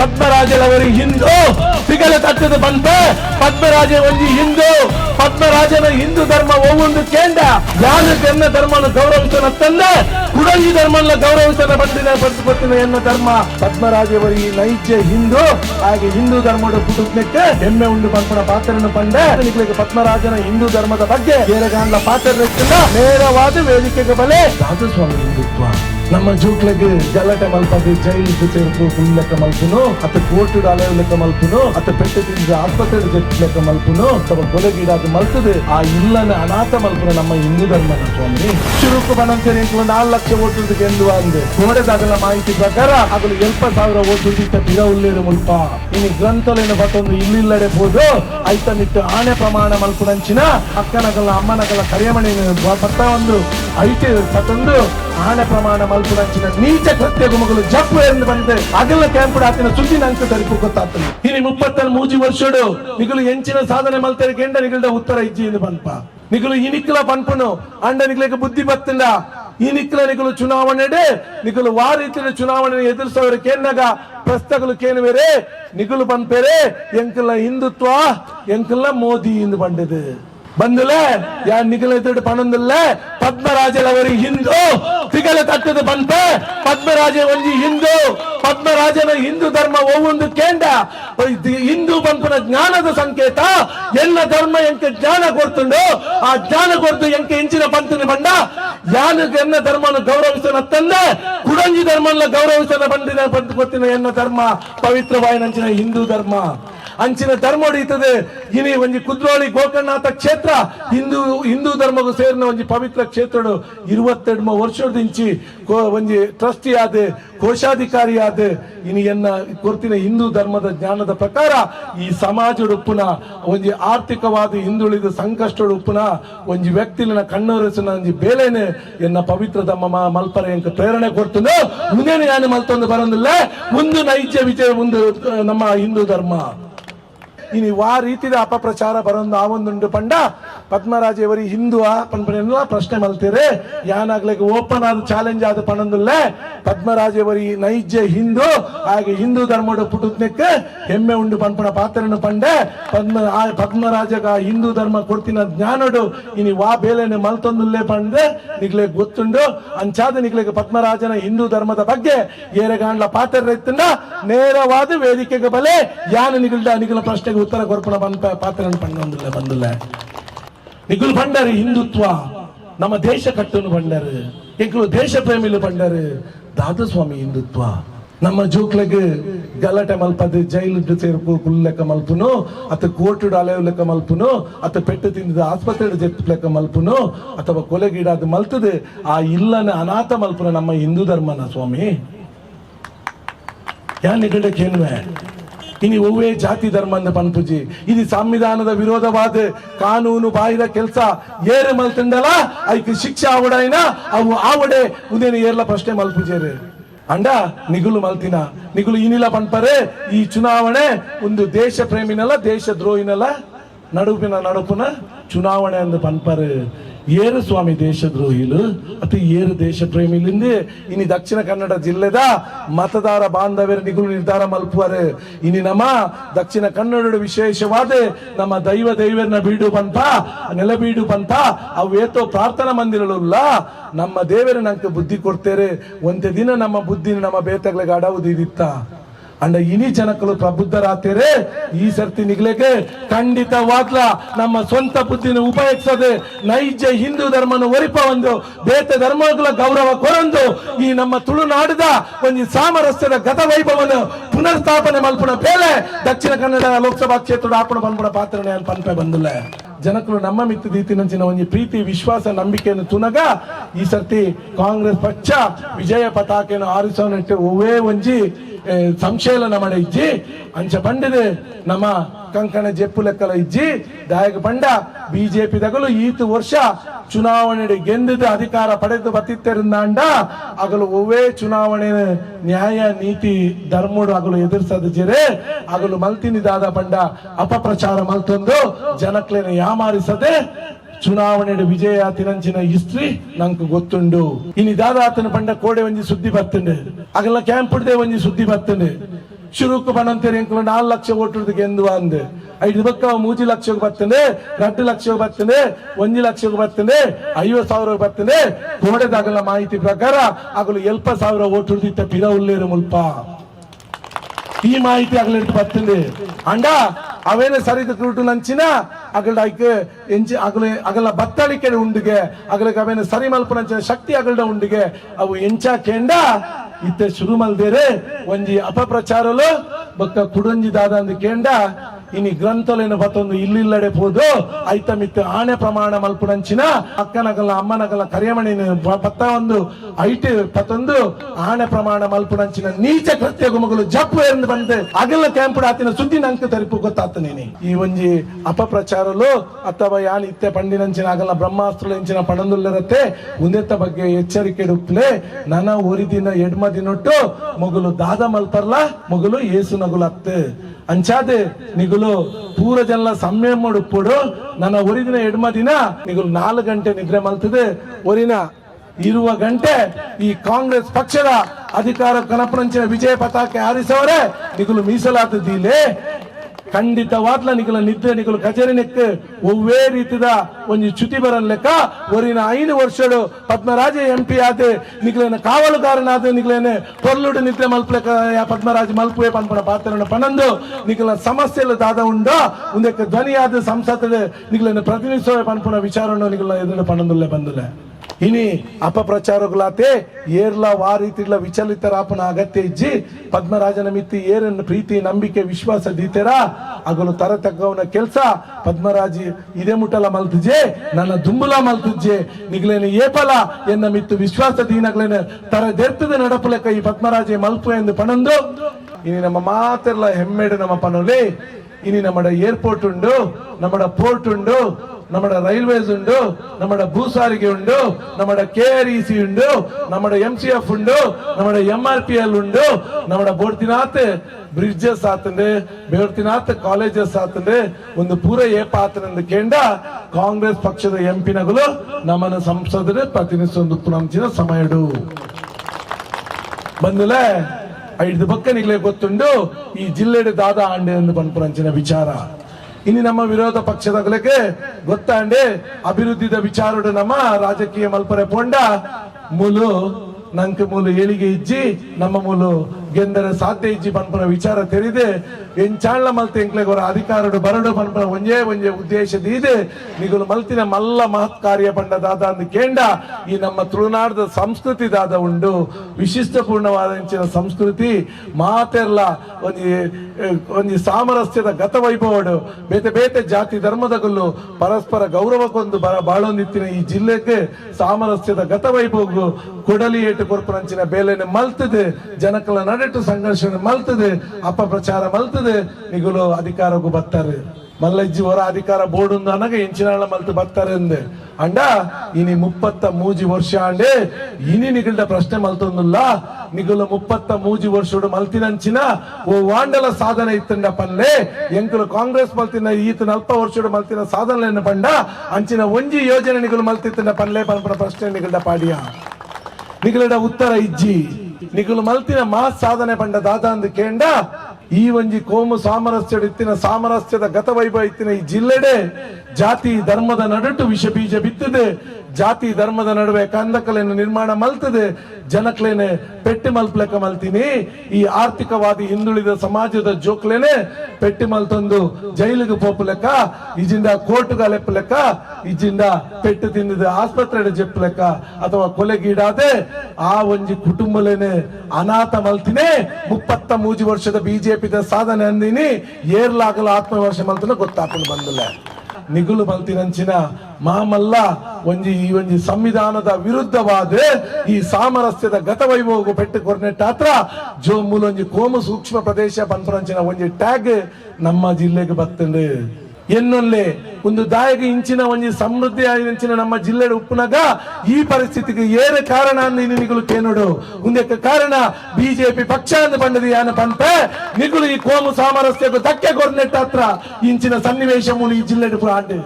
ಪದ್ಮರಾಜನವರು ಹಿಂದೂ. ಸಿಗಲ ತಟ್ಟದ ಬಂತ. ಪದ್ಮರಾಜ ಒಂದು ಹಿಂದೂ. ಪದ್ಮರಾಜನ ಹಿಂದೂ ಧರ್ಮ ಒಂದು ಕೇಂದ್ರ ಯಾರು ಧರ್ಮನ ಗೌರವಿಸನ ತಂದೆ? ಕುಡಂಜಿ ಧರ್ಮನ ಗೌರವಿಸನ ಬಂದಿನ ಪಟ್ಟಿನ ಎನ್ನ ಧರ್ಮ. ಪದ್ಮರಾಜವರು ಈ ನೈಜ ಹಿಂದೂ. ಹಾಗೆ ಹಿಂದೂ ಧರ್ಮದ ಕುಟುಂಬಕ್ಕೆ ಹೆಮ್ಮೆ ಉಂಡು ಬಂದ ಪಾತ್ರನ ಬಂದೆ ಪದ್ಮರಾಜನ ಹಿಂದೂ ಧರ್ಮದ ಬಗ್ಗೆ ಏರಗಾಂಡ್ಲ ಪಾತ್ರ ನೇರವಾದ ವೇದಿಕೆಗೆ ಬಲೆ. ರಾಜಸ್ವಾಮಿ ಹಿಂದುತ್ವ. ನಮ್ಮ ಜೂಕ್ಲೆಗ್ ಗಲಾಟೆ ಮಲ್ಪದು ಜೈಲು ಸೇರ್ಪು ಫುಲ್ ಲೆಕ್ಕ ಮಲ್ಪುನು? ಅತ ಕೋರ್ಟು ಅಲೆವ್ ಲೆಕ್ಕ ಮಲ್ಪುನು? ಅತ್ತ ಪೆಟ್ಟು ತಿಂದ ಆಸ್ಪತ್ರೆ ಜಟ್ ಲೆಕ್ಕ ಮಲ್ಪುನು? ಅಥವಾ ಕೊಲೆಗೀಡಾದ ಮಲ್ತದೆ? ಆ ಇಲ್ಲನ ಅನಾಥ ಮಲ್ಪುನ ನಮ್ಮ ಹಿಂದೂ ಧರ್ಮ ಸ್ವಾಮಿ. ಚುರುಕು ಬನಂತೇನೆ ನಾಲ್ಕು ಲಕ್ಷ ಓಟು ಎಂದು ಅಂದೆ. ಗೋಡೆದಾಗಲ ಮಾಹಿತಿ ಪ್ರಕಾರ ಅದು ಎಲ್ಪ ಸಾವಿರ ಓಟು ತಿರ ಉಳ್ಳೇರು ಮುಲ್ಪ. ಇನ್ನು ಗ್ರಂಥಲೇನು ಬತ್ತೊಂದು ಇಲ್ಲಿಲ್ಲಡೆ ಬೋದು ಐತ ನಿಟ್ಟು ಆಣೆ ಪ್ರಮಾಣ ಮಲ್ಪುನಂಚಿನ ಅಕ್ಕನಗಲ, ಅಮ್ಮನಗಲ ಕರಿಯಮಣಿ ಬರ್ತಾ ಒಂದು ಐತೆ ಸತ್ತೊಂದು ಆಣೆ ಪ್ರಮಾಣ ಮಲ್ಪುನಂಚಿನ ನೀಚ ಕೃತ್ಯ ಗುಮಗಳು ಜಪ್ಪು ಎಂದು ಬಂದೆ ಅಗಲ ಕ್ಯಾಂಪುಡ ಆತಿನ ಸುದ್ದಿನ ಅಂಕ ತರಿಪು ಗೊತ್ತಾಗ್ತದೆ. ಇಲ್ಲಿ ಮುಪ್ಪತ್ತಲ್ಲಿ ಮೂಜಿ ವರ್ಷಡು. ನಿಗಲು ಎಂಚಿನ ಸಾಧನೆ ಮಲ್ತಾರೆ ಕೆಂಡ ನಿಗಲ್ದ ಉತ್ತರ ಇಜ್ಜಿ ಎಂದು ಬಂಪ ನಿಗಲು ಇನಿಕ್ಲ ಪನ್ಪುನು ಅಂಡ ನಿಗ್ಲಿಕ್ಕೆ ಬುದ್ಧಿ ಬತ್ತಿಲ್ಲ. ಈ ನಿಕ್ಲ ನಿಗುಲು ಚುನಾವಣೆ ನಿಗುಲು ವಾ ರೀತಿಯ ಚುನಾವಣೆ ಎದುರಿಸೋರು ಕೇಂದಾಗ ಪ್ರಸ್ತಗಳು ಕೇನುವೇರೆ ನಿಗುಲು ಪನ್ಪೇರೆ ಎಂಕಲ್ಲ ಹಿಂದುತ್ವ ಎಂಕಲ್ಲ ಮೋದಿ ಎಂದು ಬಂಡದು ಬಂದಿಲ್ಲ? ಯಾ ನಿಗಲ ಎದುರು ಪಣಂದಿಲ್ಲ? ಪದ್ಮರಾಜನವರು ಹಿಂದೂ. ತಿಗಲ ತಟ್ಟದ ಬಂತ ಪದ್ಮರಾಜ ಒಂಜಿ ಹಿಂದೂ. ಪದ್ಮರಾಜನ ಹಿಂದೂ ಧರ್ಮ ಒಂದು ಕೇಂದ್ರ. ಹಿಂದೂ ಬಂಪನ ಜ್ಞಾನದ ಸಂಕೇತ. ಎಲ್ಲ ಧರ್ಮ ಎಂಕೆ ಜ್ಞಾನ ಕೊಡ್ತುಂಡು? ಆ ಜ್ಞಾನ ಕೊಡ್ತು ಎಂಕೆ ಇಂಚಿನ ಪಂತನ ಬಂಡ ಯಾನ ಎನ್ನ ಧರ್ಮನ ಗೌರವಿಸನ ತಂದೆ? ಕುಡಂಜಿ ಧರ್ಮನ ಗೌರವಿಸನ ಬಂದಿನ ಬಂದು ಗೊತ್ತಿನ ಎನ್ನ ಧರ್ಮ? ಪವಿತ್ರವಾಯಿನಂಚಿನ ಹಿಂದೂ ಧರ್ಮ. ಅಂಚಿನ ಧರ್ಮ ಹೊಡೀತದೆ. ಇನಿ ಒಂಜಿ ಕುದ್ರೋಳಿ ಗೋಕರ್ಣನಾಥ ಕ್ಷೇತ್ರ ಹಿಂದೂ ಹಿಂದೂ ಧರ್ಮಗೂ ಸೇರಿನ ಒಂಜಿ ಪವಿತ್ರ ಕ್ಷೇತ್ರ ಇರುವತ್ತೆರಡು ವರ್ಷದಿಂಚಿ ಒಂದು ಟ್ರಸ್ಟಿ ಆದ, ಕೋಶಾಧಿಕಾರಿ ಆದ ಇನಿ ಎನ್ನ ಕೊರ್ತಿನ ಹಿಂದೂ ಧರ್ಮದ ಜ್ಞಾನದ ಪ್ರಕಾರ ಈ ಸಮಾಜದ ಉಪ್ಪುನ ಒಂಜಿ ಆರ್ಥಿಕವಾದ ಹಿಂದುಳಿದ ಸಂಕಷ್ಟ ಉಪ್ಪುನ ಒಂಜಿ ವ್ಯಕ್ತಿಲಿನ ಕಣ್ಣೊರೆಸಿನ ಒಂಜಿ ಬೇಲೆನೆ ಎನ್ನ ಪವಿತ್ರ ಧರ್ಮ ಮ- ಮಲ್ಪರೆ ಎಂಕ ಪ್ರೇರಣೆ ಕೊಡ್ತಂದು ಮುಂದೇನು ಯಾನೆ ಮಲ್ತೊಂದು ಬರೋದಿಲ್ಲ. ಮುಂದೆ ನೈಜ ವಿಜಯ ಮುಂದೆ, ನಮ್ಮ ಹಿಂದೂ ಧರ್ಮ. ಇനി ಆ ರೀತಿಯ ಅಪಪ್ರಚಾರ ಬರೋದು ಆ ಒಂದುಂಡು ಪಂಡ. ಪದ್ಮರಾಜ ಇವರಿ ಹಿಂದೂ ಪನ್ಪನೆಲ್ಲ ಪ್ರಶ್ನೆ ಮಲ್ತೀರಿ. ಯಾನಾಗ್ಲಿಕ್ಕೆ ಓಪನ್ ಆದ ಚಾಲೆಂಜ್ ಆದ ಪಣಂದಲ್ಲೇ ಪದ್ಮರಾಜ ಇವರಿ ನೈಜ ಹಿಂದೂ, ಹಾಗೆ ಹಿಂದೂ ಧರ್ಮದ ಪುಟುತ್ನಕ್ಕೆ ಹೆಮ್ಮೆ ಉಂಡು ಪಂಪನ ಪಾತ್ರನ ಪಂಡೆ. ಪದ್ಮ, ಆ ಪದ್ಮರಾಜಗ ಹಿಂದೂ ಧರ್ಮ ಕೊಡ್ತಿನ ಜ್ಞಾನಡು ಇನಿ ವಾ ಬೇಲೆನೆ ಮಲ್ತೊಂದುಲ್ಲೇ ಪಂಡೆ. ನಿಗ್ಲೆ ಗೊತ್ತುಂಡು. ಅಂಚಾದ ನಿಗ್ಲಿಕ್ಕೆ ಪದ್ಮರಾಜನ ಹಿಂದೂ ಧರ್ಮದ ಬಗ್ಗೆ ಏರೆಗಾಂಡ್ಲ ಪಾತ್ರ ರೈತಂಡ ನೇರವಾದ ವೇದಿಕೆಗೆ ಬಲೆ ಯಾನ ನಿಗಲ್ದ ನಿಗಲ ಪ್ರಶ್ನೆಗೆ ಉತ್ತರ ಕೊರ್ಪಣ ಬಂದ ಪಾತ್ರ ಪಂಡಿಲ್ಲ ಬಂದಿಲ್ಲ. ನಿಗುಲು ಬಂಡರು ಹಿಂದುತ್ವ. ನಮ್ಮ ದೇಶ ಕಟ್ಟನು ಬಂಡರು ಎಂಕಲು ದೇಶ ಪ್ರೇಮಿಲು ಬಂಡರು ದಾದಸ್ವಾಮಿ ಹಿಂದುತ್ವ. ನಮ್ಮ ಜೋಕ್ಲೆಗ್ ಗಲಾಟೆ ಮಲ್ಪದೆ ಜೈಲು ಸೇರ್ಪು ಕುಲ್ ಲೆಕ್ಕ ಮಲ್ಪುನು ಅಥ ಕೋರ್ಟು ಅಲೆವ್ ಲೆಕ್ಕ ಮಲ್ಪುನು ಅತ್ತ ಪೆಟ್ಟು ತಿಂದ ಆಸ್ಪತ್ರೆ ಜೆತ್ ಲೆಕ್ಕ ಮಲ್ಪುನು, ಅಥವಾ ಕೊಲೆಗೀಡಾದ ಮಲ್ತದೆ, ಆ ಇಲ್ಲನ ಅನಾಥ ಮಲ್ಪುನ ನಮ್ಮ ಹಿಂದೂ ಧರ್ಮನ ಸ್ವಾಮಿ. ಯಾ ನಿಗಡೆ ಕೇಳುವೆ ಇನಿ ಒವ್ವೇ ಜಾತಿ ಧರ್ಮ ಅಂದ ಪನ್ಪುಜಿ. ಇದು ಸಂವಿಧಾನದ ವಿರೋಧವಾದ ಕಾನೂನು ಬಾಹಿರ ಕೆಲಸ ಏರು ಮಲ್ತಂಡಲ ಐಕ್ ಶಿಕ್ಷೆ ಆವಡಾಯಿನ ಅವು ಆವಡೆ ಉದೇನು ಏರ್ಲ ಪ್ರಶ್ನೆ ಮಲ್ಪುಜೇರು. ಅಂಡ, ನಿಗುಲು ಮಲ್ತಿನ. ನಿಗುಲು ಇನಿಲ ಪನ್ಪರೆ, ಈ ಚುನಾವಣೆ ಒಂದು ದೇಶ ಪ್ರೇಮಿನಲ್ಲ, ದೇಶ ದ್ರೋಹಿನಲ್ಲ ನಡುಪಿನ ನಡುಪುನ ಚುನಾವಣೆ ಅಂದ ಪನ್ಪರೆ. ಏರು ಸ್ವಾಮಿ ದೇಶದ್ರೋಹಿಲು? ಅತಿ ಏರು ದೇಶ ಪ್ರೇಮಿಲಿಂದೆ ಇನಿ ದಕ್ಷಿಣ ಕನ್ನಡ ಜಿಲ್ಲೆದ ಮತದಾರ ಬಾಂಧವ್ಯರ ನಿಗುಲು ನಿರ್ಧಾರ ಮಲ್ಪುವರೆ. ಇನಿ ನಮ್ಮ ದಕ್ಷಿಣ ಕನ್ನಡ ವಿಶೇಷವಾದ ನಮ್ಮ ದೈವ ದೈವನ ಬೀಡು ಬಂತ ನೆಲ ಬೀಡು ಪಂಥ ಅವು ಏತೋ ಪ್ರಾರ್ಥನಾ ಮಂದಿರಲ್ಲ ನಮ್ಮ ದೇವರ ನಂಗೆ ಬುದ್ಧಿ ಕೊಡ್ತೇರೆ. ಒಂದೇ ದಿನ ನಮ್ಮ ಬುದ್ಧಿ ನಮ್ಮ ಬೇತಗಳಿಗೆ ಅಡವುದಿತ್ತ ಅಂಡ ಇನಿ ಜನಕಲು ಪ್ರಬುದ್ಧರಾಗ್ತಾರೆ. ಈ ಸರ್ತಿ ನಿಗ್ಲಿಕ್ಕೆ ಖಂಡಿತವಾಗ್ಲ ನಮ್ಮ ಸ್ವಂತ ಬುದ್ಧಿನ ಉಪಯೋಗಿಸದೆ ನೈಜ ಹಿಂದೂ ಧರ್ಮನ ಒರಿಪ ಒಂದು ಬೇತೆ ಧರ್ಮಗಳ ಗೌರವ ಕೊರಂದು ಈ ನಮ್ಮ ತುಳುನಾಡಿದ ಒಂದು ಸಾಮರಸ್ಯದ ಗತ ವೈಭವವನ್ನು ಪುನರ್ಸ್ಥಾಪನೆ ಮಲ್ಪುಣ ಬೇಲೆ ದಕ್ಷಿಣ ಕನ್ನಡ ಲೋಕಸಭಾ ಕ್ಷೇತ್ರದ ಆಪಣ ಬಂದ್ಬಿಡ ಪಾತ್ರ ಪನ್ಪೆ ಬಂದಿಲ್ಲ. ಜನಕಲು ನಮ್ಮ ಮಿತ್ತು ದೀತಿನಂಚಿನ ಒಂದು ಪ್ರೀತಿ, ವಿಶ್ವಾಸ, ನಂಬಿಕೆಯನ್ನು ತುನಗ ಈ ಸರ್ತಿ ಕಾಂಗ್ರೆಸ್ ಪಕ್ಷ ವಿಜಯ ಪತಾಕೆಯನ್ನು ಆರಿಸೋನಿಟ್ಟು ಒವೇ ಒಂಜಿ ಸಂಶಯಲ ಮಾಡ ಇಜ್ಜಿ. ಅಂಚ ಬಂಡಿದೆ ನಮ್ಮ ಕಂಕಣ ಜೆಪ್ಪು ಲೆಕ್ಕಲ ಇಜ್ಜಿ. ದಾಯಕ ಬಂಡ, ಬಿಜೆಪಿ ದಗಲು ಈತು ವರ್ಷ ಚುನಾವಣೆ ಗೆಂದಿದ ಅಧಿಕಾರ ಪಡೆದು ಬತ್ತಿತ್ತರಿಂದ ಅಗಲು ಒವೇ ಚುನಾವಣೆ ನ್ಯಾಯ ನೀತಿ ಧರ್ಮಡು ಅಗಲು ಎದುರಿಸದ ಜಿರೆ. ಮಲ್ತಿನಿ ಮಲ್ತಿನಿದಾದ ಪಂಡ ಅಪಪ್ರಚಾರ ಮಲ್ತೊಂದು ಜನಕ್ಲೇನ ಯಾಮಾರಿಸದೆ ಚುನಾವಣೆ ವಿಜಯ ತಿರಂಚಿನ ಹಿಸ್ಟ್ರಿ ನಂಗೆ ಗೊತ್ತುಂಡು. ಇನಿ ದಾದಾತನ ಪಂಡ ಕೋಡೆ ಒಂಜಿ ಸುದ್ದಿ ಬರ್ತಂಡೆ. ಅಗಲ ಕ್ಯಾಂಪ್ ಒಂಜಿ ಸುದ್ದಿ ಬರ್ತಂಡೆ. ಶುರುಕು ಎಂಕ್ಲು ನಾಲ್ಕು ಲಕ್ಷ ಓಟುದು ಗೆಂದು ಅಂದ್. ಐದು ಪಕ್ಕ ಮೂಜಿ ಲಕ್ಷಕ್ಕೆ ಬರ್ತೇನೆ ಎರಡು ಲಕ್ಷಕ್ಕೆ ಬರ್ತೇನೆ, ಒಂದು ಲಕ್ಷಕ್ಕೆ ಬರ್ತೇನೆ, ಐವತ್ತು ಸಾವಿರ ಬರ್ತೇನೆ. ಕೋಡೆದಾಗಲ ಮಾಹಿತಿ ಪ್ರಕಾರ ಆಗಲು ಎಲ್ಪ ಸಾವಿರ ಓಟುದಿತ್ತ ಪಿರ ಉಲ್ಲೇರು ಮುಲ್ಪ. ಈ ಮಾಹಿತಿ ಅಗಲಿಟ್ಟು ಬರ್ತೇನೆ. ಅಂಡ, ಅವೇನ ಸರಿ ಕ್ರೂಟು ನಂಚಿನ? ಅಗಲ ಎಂಜಿ ಅಗಲ ಅಗಲ ಬತ್ತಳಿಕೆ ಉಂಡಿಗೆ ಅಗಲಕ್ಕೆ ಅವೇನ ಸರಿ ಮಲ್ಪನಂಚಿನ ಶಕ್ತಿ ಅಗಲ್ಡ ಉಂಡಿಗೆ, ಅವು ಎಂಚ ಕೆಂಡ, ಇತ್ತೆ ಶುರು ಮಲ್ದೇರೆ ಒಂಜಿ ಅಪಪ್ರಚಾರಲು ಬೊಕ್ಕ ಕುಡಂಜಿ ದಾದ ಅಂದ್ ಇನಿ ಗ್ರಂಥಲೇನು ಬತ್ತೊಂದು ಇಲ್ಲಿಲ್ಲಡೆ ಪೋದು. ಐತ ಮಿತ್ತು ಆಣೆ ಪ್ರಮಾಣ ಮಲ್ಪುನಂಚಿನ ಅಕ್ಕನಗಲ, ಅಮ್ಮನಗಲ ಕರಿಯಮಣಿ ಬತ್ತ ಒಂದು ಐಟಿ ಪತ್ತೊಂದು ಆಣೆ ಪ್ರಮಾಣ ಮಲ್ಪುನಂಚಿನ ನೀಚ ಕೃತ್ಯ ಗುಮಗಳು ಜಪ್ಪು ಎಂದು ಬಂದೆ ಅಗಲ ಕ್ಯಾಂಪ್ ಆತಿನ ಸುದ್ದಿ ನಂಕ ತರಿಪು ಗೊತ್ತಾತನೇನಿ. ಈ ಒಂಜಿ ಅಪಪ್ರಚಾರಲು ಅಥವಾ ಯಾನ್ ಇತ್ತೆ ಪಂಡಿನಂಚಿನ ಅಗಲ ಬ್ರಹ್ಮಾಸ್ತ್ರ ಎಂಚಿನ ಪಣಂದುಲ್ಲರತ್ತೆ ಉಂದೆತ್ತ ಬಗ್ಗೆ ಎಚ್ಚರಿಕೆ ಡುಪ್ಲೆ, ನನ ಎಡ್ಮ ದಿನೊಟ್ಟು ಮೊಗಲು ದಾದ ಮಲ್ಪರ್ಲ, ಮೊಗಲು ಏಸು ನಗುಲು ಅಂಚಾದೆ ನಿಗುಲು ಪೂರ ಜನ ಸಂಯಮ ಉಪ್ಪುಡು ನನ್ನ ಒರಿದಿನ ಎಡ್ಮ ದಿನ ನಿಗುಲು ನಾಲ್ಕು ಗಂಟೆ ನಿದ್ರೆ ಮಲ್ತದೆ. ಒರಿನ ಇರುವ ಗಂಟೆ ಈ ಕಾಂಗ್ರೆಸ್ ಪಕ್ಷದ ಅಧಿಕಾರ ಕನಪರಂಚಿನ ವಿಜಯ ಪತಾಕೆ ಹಾರಿಸವರೇ ನಿಗುಲು ಮೀಸಲಾತದಿಲೆ ನಿಗಲ ನಿದ್ರೆ ನಿಗಲು ಕಚೇರಿ ನೆಕ್ ಒವ್ವೇ ರೀತಿದ ಒಂದು ಚ್ಯುತಿ ಬರನ್ ಲೆಕ್ಕ. ಒರಿನ ಐದು ವರ್ಷಡು ಪದ್ಮರಾಜ ಎಂ ಪಿ ಆದ ನಿಕ್ಲೇನ ಕಾವಲುಗಾರನಾದ ನಿಕ್ಲೇನೆ ಪೊರ್ಲುಡು ನಿದ್ರೆ ಮಲ್ಪಲೆಕ್ಕ ಯಾ ಪದ್ಮರಾಜ ಮಲ್ಪುವೆ ಪನ್ಪನ ಪಾತ್ರ ಪನ್ನೊಂದು ನಿಗಲ ಸಮಸ್ಯೆಲು ದಾದ ಉಂಡ ಧ್ವನಿ ಧ್ವನಿಯಾದ ಸಂಸತ್ ನಿಕ್ಲೇನ ಪ್ರತಿನಿಧಿಸುವ ಪನ್ಪನ ವಿಚಾರವನ್ನು ನಿಕ್ಲ ಎದುರು ಪಣಂದುಲ್ಲೆ ಬಂದುಲೆ ಇನಿ ಅಪಪ್ರಚಾರಗಳಾತೆ ಏರ್ಲ ವಾರೀತಿರ್ಲ ವಿಚಲಿತರಾಪನ ಅಗತ್ಯ ಇಜ್ಜಿ. ಪದ್ಮರಾಜನ ಮಿತ್ತಿ ಏರನ್ನು ಪ್ರೀತಿ, ನಂಬಿಕೆ, ವಿಶ್ವಾಸ ದೀತೆರ. ಅಗಲು ತರ ತಗ್ಗವನ ಕೆಲಸ ಪದ್ಮರಾಜಿ, ಇದೇ ಮುಟ್ಟಲ ಮಲ್ತುಜೆ ನನ್ನ ದುಂಬುಲ ಮಲ್ತುಜ್ಜೆ. ನಿಗ್ಲೇನೆ ಏಪಲ ಎನ್ನ ಮಿತ್ತು ವಿಶ್ವಾಸ ದೀನಗ್ಲೇನೆ ತರ ದೆರ್ತದ ನಡಪಲಕ ಈ ಪದ್ಮರಾಜೆ ಮಲ್ಪು ಎಂದು ಪಣಂದು. ಇನಿ ನಮ್ಮ ಮಾತೆಲ್ಲ ಹೆಮ್ಮೆಡು ನಮ್ಮ ಪನೊಲಿ. ಇನಿ ನಮ್ಮ ಏರ್ಪೋರ್ಟ್ ಉಂಡು ನಮ್ಮ ಪೋರ್ಟ್ ಉಂಡು. നമ്മുടെ റെയിൽവേസ് ഉണ്ട് നമ്മുടെ ഭൂസാരിക ഉണ്ട് നമ്മുടെ കെ ആർ ഇ സി ഉണ്ട് നമ്മുടെ എം സി എഫ് ഉണ്ട് നമ്മുടെ എം ആർ പി എൽ ഉണ്ട് നമ്മുടെ ಬೋಡ್ತಿನಾಥ್ ಬ್ರಿಡ್ಜಸ್ ಆತಂದೆ ಬೇಡ್ತಿನಾಥ್ ಕಾಲೇಜಸ್ ಆತಂದೆ ಒಂದು ಪೂರ ಏಪ ಆತನೆಂದು ಕೇಂಡ ಕಾಂಗ್ರೆಸ್ ಪಕ್ಷದ ಎಂಪಿನಗಳು ನಮ್ಮನ್ನು ಸಂಸದರೇ ಪ್ರತಿನಿಧಿಸೊಂದು ಪುನಂಚಿನ ಸಮಯಡು ಬಂದುಲೆ ಐದು ಪಕ್ಕ ನಿಗ್ಲೆ ಗೊತ್ತುಂಡು ಈ ಜಿಲ್ಲೆಡೆ ದಾದ ಆಂಡೆ ಎಂದು ಪನ್ಪುರಂಚಿನ ವಿಚಾರ ಇನ್ನು ನಮ್ಮ ವಿರೋಧ ಪಕ್ಷದಗಳಿಗೆ ಗೊತ್ತಾಂಡೆ ಅಭಿವೃದ್ಧಿದ ವಿಚಾರಡು ನಮ್ಮ ರಾಜಕೀಯ ಮಲ್ಪರೆ ಪೊಂಡ ಮೂಲು ನಂಕ ಮೂಲು ಏಳಿಗೆ ಇಜ್ಜಿ ನಮ್ಮ ಮೂಲು ಗೆಂದರ ಸಾಧ್ಯ ಇಜ್ಜಿ ಪನ್ಪನ ವಿಚಾರ ತೆರಿದೆ ಎಂಚಾಳ್ಳ ಮಲ್ತೆ ಎಂಕ್ಲೆಗೋರ ಅಧಿಕಾರಡು ಬರಡು ಪನ್ಪುನ ಒಂಜೇ ಒಂಜೇ ಉದ್ದೇಶ ದೀದೆ ನಿಗುಲು ಮಲ್ತಿನ ಮಲ್ಲ ಮಹತ್ ಕಾರ್ಯ ಪಂಡ ದಾದ ಅಂದ್ ಕೇಂಡ, ಈ ನಮ್ಮ ತುಳುನಾಡದ ಸಂಸ್ಕೃತಿ ದಾದ ಉಂಡು. ವಿಶಿಷ್ಟಪೂರ್ಣವಾದ ಇಂಚಿನ ಸಂಸ್ಕೃತಿ, ಮಾತೆರ್ಲ ಒಂಜಿ ಒಂಜಿ ಸಾಮರಸ್ಯದ ಗತ ವೈಭವಡು. ಬೇತೆ ಬೇತೆ ಜಾತಿ ಧರ್ಮದ ಗುಲ್ಲು ಪರಸ್ಪರ ಗೌರವಕ್ಕೊಂದು ಬರ ಬಾಳೊಂದಿತ್ತಿನ ಈ ಜಿಲ್ಲೆಗೆ ಸಾಮರಸ್ಯದ ಗತ ವೈಭವ ಕೊಡಲಿ ಏಟು ಕೊರ್ಪುರಂಚಿನ ಬೇಲೆನೆ ಮಲ್ತದೆ. ಜನಕಲ ನಡೆಟು ಸಂಘರ್ಷ ಮಲ್ತದೆ, ಅಪಪ್ರಚಾರ ಮಲ್ತದೆ. ನಿಗುಲು ಅಧಿಕಾರಕ್ಕೂ ಬರ್ತಾರೆ. ಮಲ್ಲಜ್ಜಿ ಹೊರ ಅಧಿಕಾರ ಬೋರ್ಡ್ ಒಂದು ಅನಗ ಎಂಚಿನಾಳ ಮಲ್ತು ಬರ್ತಾರೆ ಅಂದೆ. ಅಂಡ, ಇನಿ ಮುಪ್ಪತ್ತ ಮೂಜಿ ವರ್ಷ ಅಂಡೆ, ಇನಿ ನಿಗಲ್ದ ಪ್ರಶ್ನೆ ಮಲ್ತೊಂದುಲ್ಲ. ನಿಗುಲ ಮುಪ್ಪತ್ತ ಮೂಜಿ ವರ್ಷಡು ಮಲ್ತಿನಂಚಿನ ಓ ವಾಂಡಲ ಸಾಧನೆ ಇತ್ತಂಡ ಪಲ್ಲೆ. ಎಂಕುಲು ಕಾಂಗ್ರೆಸ್ ಮಲ್ತಿನ ಈತ ಅಲ್ಪ ವರ್ಷಡು ಮಲ್ತಿನ ಸಾಧನೆ ಪಂಡ, ಅಂಚಿನ ಒಂಜಿ ಯೋಜನೆ ನಿಗಲು ಮಲ್ತಿತ್ತಂಡ ಪಲ್ಲೆ ಪನ್ಪನ ಪ್ರಶ್ನೆ ನಿಗಲ್ದ ಪಾಡಿಯ. ನಿಗಲಡ ಉತ್ತರ ಇಜ್ಜಿ. ನಿಗುಲು ಮಲ್ತಿನ ಮಾ ಸಾಧನೆ ಪಂಡ ದಾದ ಅಂದ್ ಕೇಂಡ, ಈ ಒಂಜಿ ಕೋಮು ಸಾಮರಸ್ಯ ಇತ್ತಿನ ಸಾಮರಸ್ಯದ ಗತ ವೈಭವ ಇತ್ತಿನ ಈ ಜಿಲ್ಲೆಡೆ ಜಾತಿ, ಧರ್ಮದ ನಡುಟು ವಿಷ ಬೀಜ ಬಿತ್ತದೆ. ಜಾತಿ ಧರ್ಮದ ನಡುವೆ ಕಂದಕಲೆಯನ್ನು ನಿರ್ಮಾಣ ಮಲ್ತದೆ? ಜನಕ್ಲೇನೆ ಪೆಟ್ಟಿ ಮಲ್ಪ್ಲೆಕ ಮಲ್ತೀನಿ. ಈ ಆರ್ಥಿಕವಾದಿ ಹಿಂದುಳಿದ ಸಮಾಜದ ಜೋಕ್ಲೇನೆ ಪೆಟ್ಟಿ ಮಲ್ತೊಂದು ಜೈಲಿಗೆ ಪೋಪಲೆಕ್ಕ ಇಜಿಂದ ಕೋರ್ಟ್ಗೆ ಲೆಪ್ಪಲೆಕ್ಕ ಇಜಿಂದ ಪೆಟ್ಟು ತಿಂದಿದ ಆಸ್ಪತ್ರೆ ಜೆಪ್ಪಲೆಕ್ಕ ಅಥವಾ ಕೊಲೆಗೀಡಾದೆ ಆ ಒಂಜಿ ಕುಟುಂಬಲೇನೆ ಅನಾಥ ಮಲ್ತಿನೇ. ಮುಪ್ಪತ್ತ ಮೂಜಿ ವರ್ಷದ ಬಿಜೆಪಿದ ಸಾಧನೆ ಅಂದಿನಿ. ಏರ್ಲಾಗಲು ಆತ್ಮವಿಮರ್ಶೆ ಮಲ್ತನ ಗೊತ್ತಾಕೊಂಡು ಬಂದಿಲ್ಲ ನಿಗುಲು ಬಲ್ತಿನಂಚಿನ ಮಾಮಲ್ಲ ಒಂಜಿ ಈ ಒಂಜಿ ಸಂವಿಧಾನದ ವಿರುದ್ಧವಾದ ಈ ಸಾಮರಸ್ಯದ ಗತ ವೈಭೋಗ ಪೆಟ್ಟು ಕೊರ್ನೆಟ್ಟಾತ್ರ ಜೋ ಮೂಲೊಂಜಿ ಕೋಮು ಸೂಕ್ಷ್ಮ ಪ್ರದೇಶ ಪಂಪರಂಚಿನ ಒಂಜಿ ಟ್ಯಾಗ್ ನಮ್ಮ ಜಿಲ್ಲೆಗೆ ಬರ್ತಂಡೆ ಎನ್ನೊಲ್ಲೆ ಒಂದು ದಾಯಗ ಇಂಚಿನ ಒಂಜಿ ಸಮೃದ್ಧಿ ಇಂಚಿನ ನಮ್ಮ ಜಿಲ್ಲೆ ಉಪ್ಪುನಗ ಈ ಪರಿಸ್ಥಿತಿಗೆ ಏರೆ ಕಾರಣ ನಿಗುಲು ಕೇನುಡು ಮುಂದಕ್ಕೆ ಕಾರಣ ಬಿಜೆಪಿ ಪಕ್ಷ ಅಂದ್ ಬಂಡದಿ ಯಾನ ಪಂಪೆ ನಿಗುಲು ಈ ಕೋಮು ಸಾಮರಸ್ಯಕ್ಕೂ ಧಕ್ಕೆ ಕೊರ್ನೆಟ್ಟ ಹತ್ರ ಇಂಚಿನ ಸನ್ನಿವೇಶ ಮೂಲ ಈ ಜಿಲ್ಲೆ ಆಂಡೆ